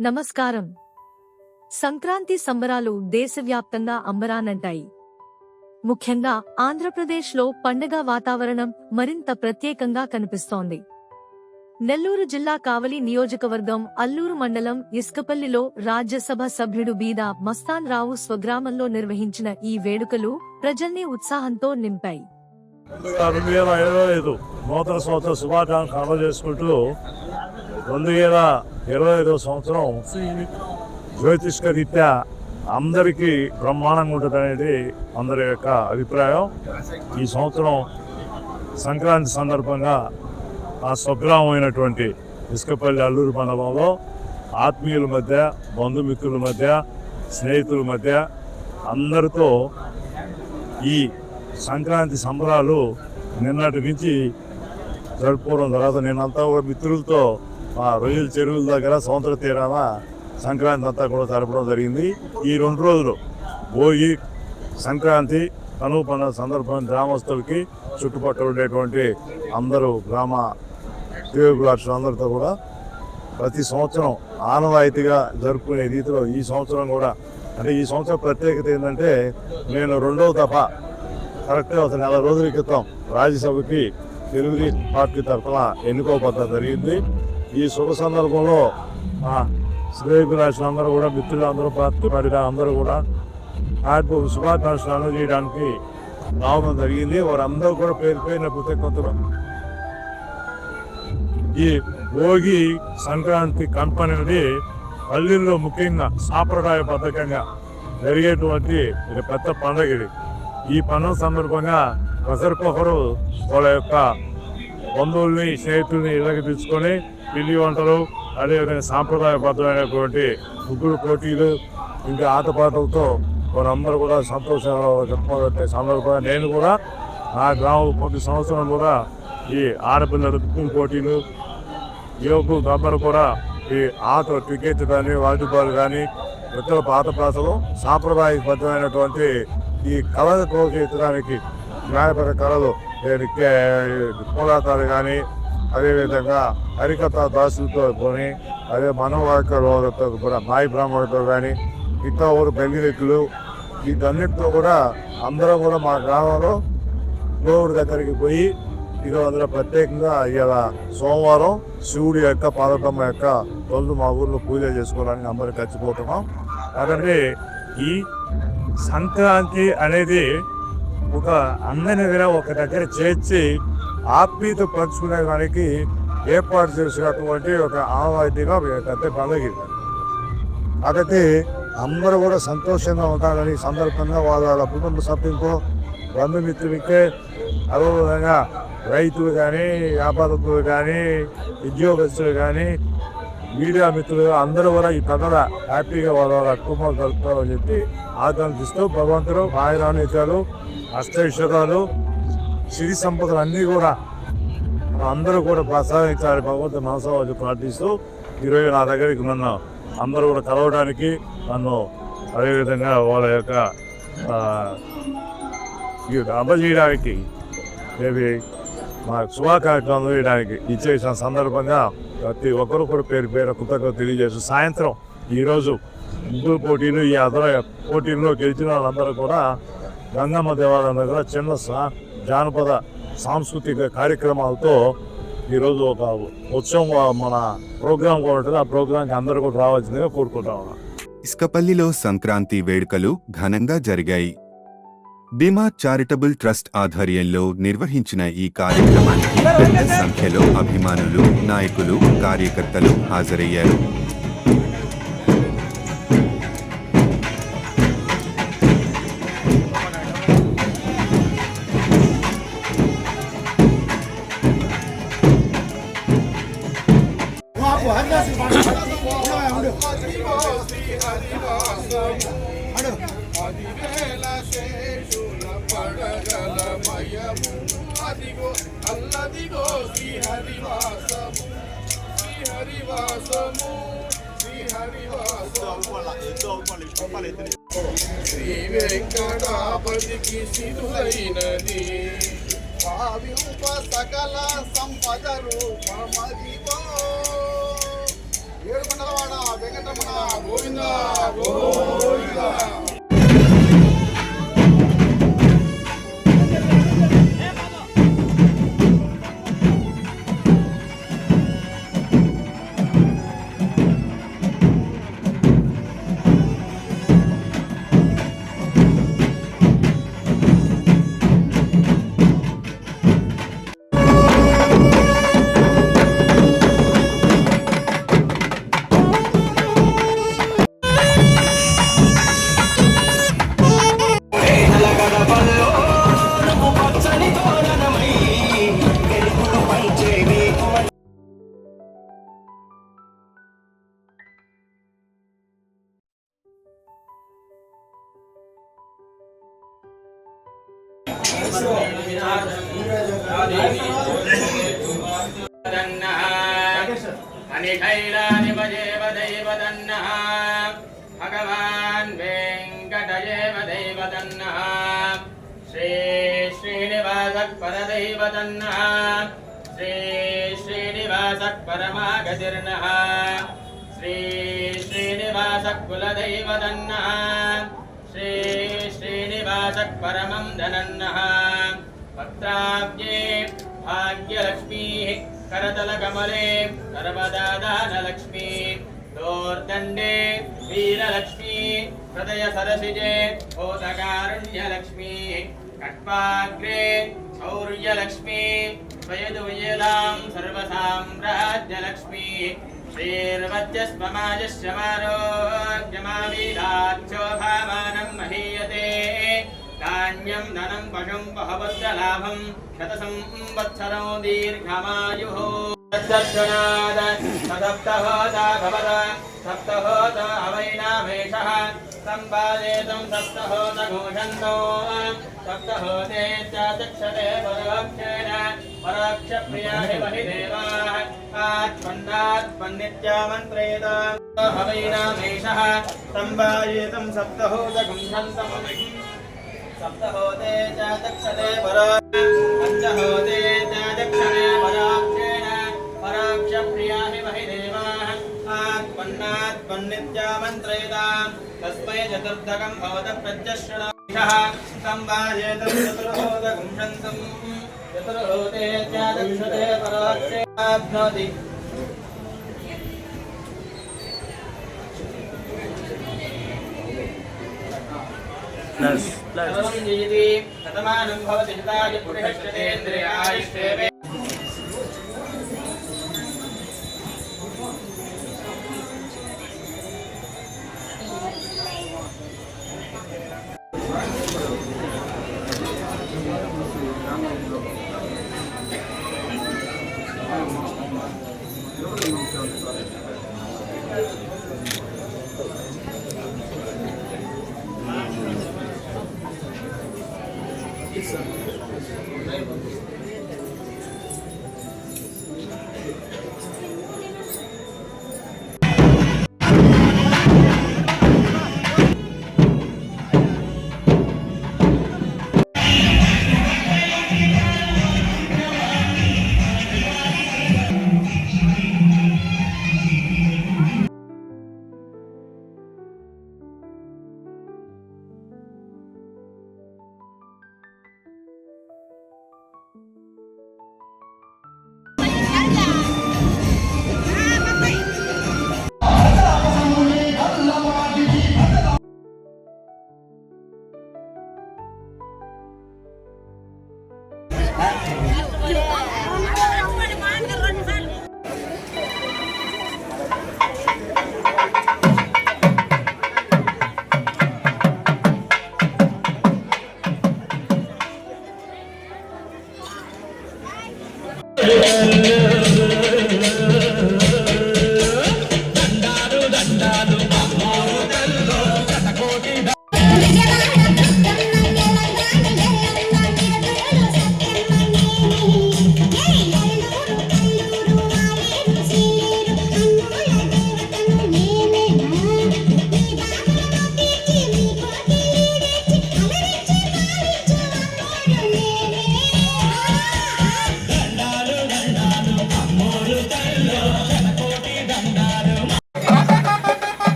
నమస్కారం. సంక్రాంతి సంబరాలు దేశవ్యాప్తంగా అంబరానంటాయి. ముఖ్యంగా ఆంధ్రప్రదేశ్లో పండగ వాతావరణం మరింత ప్రత్యేకంగా కనిపిస్తోంది. నెల్లూరు జిల్లా కావలి నియోజకవర్గం అల్లూరు మండలం ఇస్కపల్లిలో రాజ్యసభ సభ్యుడు బీద మస్తాన్ రావు స్వగ్రామంలో నిర్వహించిన ఈ వేడుకలు ప్రజల్ని ఉత్సాహంతో నింపాయి. రెండు వేల ఇరవై ఐదు నూతన సంవత్సర శుభాకాంక్షలు చేసుకుంటూ రెండు వేల ఇరవై ఐదో సంవత్సరం జ్యోతిష్క రీత్యా అందరికీ బ్రహ్మాండంగా ఉంటుంది అనేది అందరి యొక్క అభిప్రాయం. ఈ సంవత్సరం సంక్రాంతి సందర్భంగా ఆ స్వగ్రామం అయినటువంటి ఇసుకపల్లి అల్లూరు మండలంలో ఆత్మీయుల మధ్య బంధుమిత్రుల మధ్య స్నేహితుల మధ్య అందరితో ఈ సంక్రాంతి సంబరాలు నిన్నటి నుంచి జరుపుకోవడం తర్వాత నేనంతా కూడా మిత్రులతో రొయ్యల చెరువుల దగ్గర సముద్ర తీరాన సంక్రాంతి అంతా కూడా జరపడం జరిగింది. ఈ రెండు రోజులు భోగి సంక్రాంతి కనువు పండుగ సందర్భం గ్రామస్తులకి చుట్టుపక్కల ఉండేటువంటి అందరూ గ్రామ అందరితో కూడా ప్రతి సంవత్సరం ఆనవాయితీగా జరుపుకునే రీతిలో ఈ సంవత్సరం కూడా అంటే ఈ సంవత్సరం ప్రత్యేకత ఏంటంటే నేను రెండవ దఫ కరెక్ట్గా ఒక నెల రోజుల క్రితం రాజ్యసభకి తెలుగుదేశం పార్టీ తరఫున ఎన్నుకోబడ్డం జరిగింది. ఈ శుభ సందర్భంలో మా అందరూ కూడా మిత్రులు అందరూ పార్టీ అందరూ కూడా ఆయనకు శుభాకాంక్షలు అందజేయడానికి రావడం జరిగింది. వారందరూ కూడా పేరు పేరున కృతజ్ఞతలు. ఈ భోగి సంక్రాంతి కంపెనీ పల్లెల్లో ముఖ్యంగా సాంప్రదాయ పథకంగా జరిగేటువంటి పెద్ద పండుగ ఇది. ఈ పండుగ సందర్భంగా ఒకరికొకరు వాళ్ళ యొక్క బంధువుల్ని స్నేహితుల్ని ఇళ్ళకి తీసుకొని పిండి వంటలు అదేవిధంగా సాంప్రదాయబద్ధమైనటువంటి ముగ్గురు పోటీలు ఇంకా ఆటపాటలతో మనందరూ కూడా సంతోషంగా జరుపుకోగలిగే సందర్భంగా నేను కూడా నా గ్రామం ప్రతి సంవత్సరం కూడా ఈ ఆడపిల్లల కుక్కింగ్ పోటీలు యువకులు అందరూ కూడా ఈ ఆట క్రికెట్ కానీ వాలీబాల్ కానీ ఇతర పాత ప్రాసలు సాంప్రదాయబద్ధమైనటువంటి ఈ కళలు ప్రోత్సహించడానికి న్యాయపర కళలు పోరాటాలు కానీ అదేవిధంగా హరికథ దాసులతో కొని అదే మనవాళ్ళతో కూడా మాయి బ్రాహ్మణులతో కానీ ఇంకా ఊరు బెంగిరెక్కులు వీటన్నిటితో కూడా అందరం కూడా మా గ్రామంలో దేవుడి దగ్గరికి పోయి ఇది అందులో ప్రత్యేకంగా ఇలా సోమవారం శివుడి యొక్క పార్వతమ్మ యొక్క తొలుదు మా ఊర్లో పూజ చేసుకోవడానికి అందరూ ఖచ్చిపోతున్నాం కాబట్టి ఈ సంక్రాంతి అనేది ఒక అందరినీ ఒక దగ్గర చేర్చి ఆత్మీయత పంచుకునే దానికి ఏర్పాటు చేసినటువంటి ఒక ఆవాదిగా పెద్ద పండుగ కాబట్టి అందరూ కూడా సంతోషంగా ఉంటారని సందర్భంగా వాళ్ళ కుటుంబ సభ్యులకు బంధుమిత్రులకే అదేవిధంగా రైతులు కానీ వ్యాపారస్తులు కానీ ఉద్యోగస్తులు కానీ మీడియా మిత్రులు అందరూ కూడా ఈ పండుగ హ్యాపీగా వాళ్ళ వాళ్ళ కుటుంబాలు జరుపుకోవాలని చెప్పి ఆకాంక్షిస్తూ భగవంతుడు ఆయురానిత్యాలు అష్టైశ్వర్యాలు సిరి సంపదలు అన్నీ కూడా అందరూ కూడా ప్రసాదించాలి భగవంతు మనసవాళ్ళు ప్రార్థిస్తూ ఈరోజు నా దగ్గరికి నన్ను అందరూ కూడా కలవడానికి నన్ను అదేవిధంగా వాళ్ళ యొక్క అందజేయడానికి ఏవి మా శుభాకార్యక్రమం అందజేయడానికి ఇచ్చేసిన సందర్భంగా ప్రతి ఒక్కరు కూడా పేరు పేరు కృతజ్ఞత తెలియజేస్తూ సాయంత్రం ఈరోజు ముగ్గురు పోటీలు ఈ అదర పోటీల్లో గెలిచిన వాళ్ళందరూ కూడా గంగమ్మ దేవాలయం దగ్గర చిన్న సా- జానపద సాంస్కృతిక కార్యక్రమాలతో ఈరోజు ఒక ఉత్సవం మన ప్రోగ్రాం కూడా ఆ ప్రోగ్రాంకి అందరూ కూడా రావాల్సిందిగా కోరుకుంటా ఇస్కపల్లిలో సంక్రాంతి వేడుకలు ఘనంగా జరిగాయి. భీమా చారిటబుల్ ట్రస్ట్ ఆధ్వర్యంలో నిర్వహించిన ఈ కార్యక్రమానికి పెద్ద సంఖ్యలో అభిమానులు నాయకులు కార్యకర్తలు హాజరయ్యారు. హరివాసము శ్రీ హరివాసము శ్రీ హరివాసము శ్రీ వెంకటాపతికి సిరులైనది భావ్యూప సకల సంపద రూపమదివో ఏడుకొండలవాడ వెంకటరమణ గోవింద. గోవింద. భగవాన్ వెంకటయేవ దైవదన్నః శ్రీ శ్రీనివాస పరదైవదన్నః శ్రీ శ్రీనివాస పరమాగతిర్నః. శ్రీ శ్రీనివాస కులదైవదన్నః శ్రీ శ్రీనివాస పరమం ధనన్నః. భక్తాబ్జే భాగ్యలక్ష్మీ కరతలకమలే సర్వదాదానలక్ష్మీ దోర్దండే వీరలక్ష్మీ హృదయ సరసిజే భూతకారుణ్యలక్ష్మీ కట్పాగ్రే శౌర్యలక్ష్మీ స్వయదుయలాం సర్వసామ్రాజ్యలక్ష్మీ శ్రీర్వత్యస్వమాజశ్రమారోగ్యమావీరాక్షోభామానం మహీయతే ధాన్యం ధనం వశం బహవద్ద లాభం శత సంవత్సరో దీర్ఘమాయు సప్తహోదవద సప్తహోద అవైనామేష సంపాదేతం సప్తహోద ఘోషంతో సప్తహోదే చక్షతే పరోక్షేణ పరోక్ష ప్రియా హి దేవా ఆత్మన్నాత్మన్నిత్యామంత్రేత అవైనామేష సంపాదేతం సప్తహోద గుంధంతమీ सप्तहोते च दक्षते परा पञ्चहोते च दक्षते पराक्षेण, पराक्षप्रिया हि महि देवाः आत्मन्नात्मन्नित्यामन्त्रयताम् तस्मै चतुर्धकं भवत प्रत्यश्रणः सम्भाजेतं चतुर्होदगुं शन्तम् चतुर्होते च दक्षते पराक्षेणाप्नोति सर्वं जयति शतमानं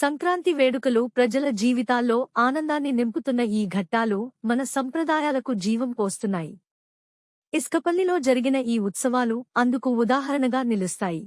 సంక్రాంతి వేడుకలు ప్రజల జీవితాల్లో ఆనందాన్ని నింపుతున్న ఈ ఘట్టాలు మన సంప్రదాయాలకు జీవం పోస్తున్నాయి. ఇస్కపల్లిలో జరిగిన ఈ ఉత్సవాలు అందుకు ఉదాహరణగా నిలుస్తాయి.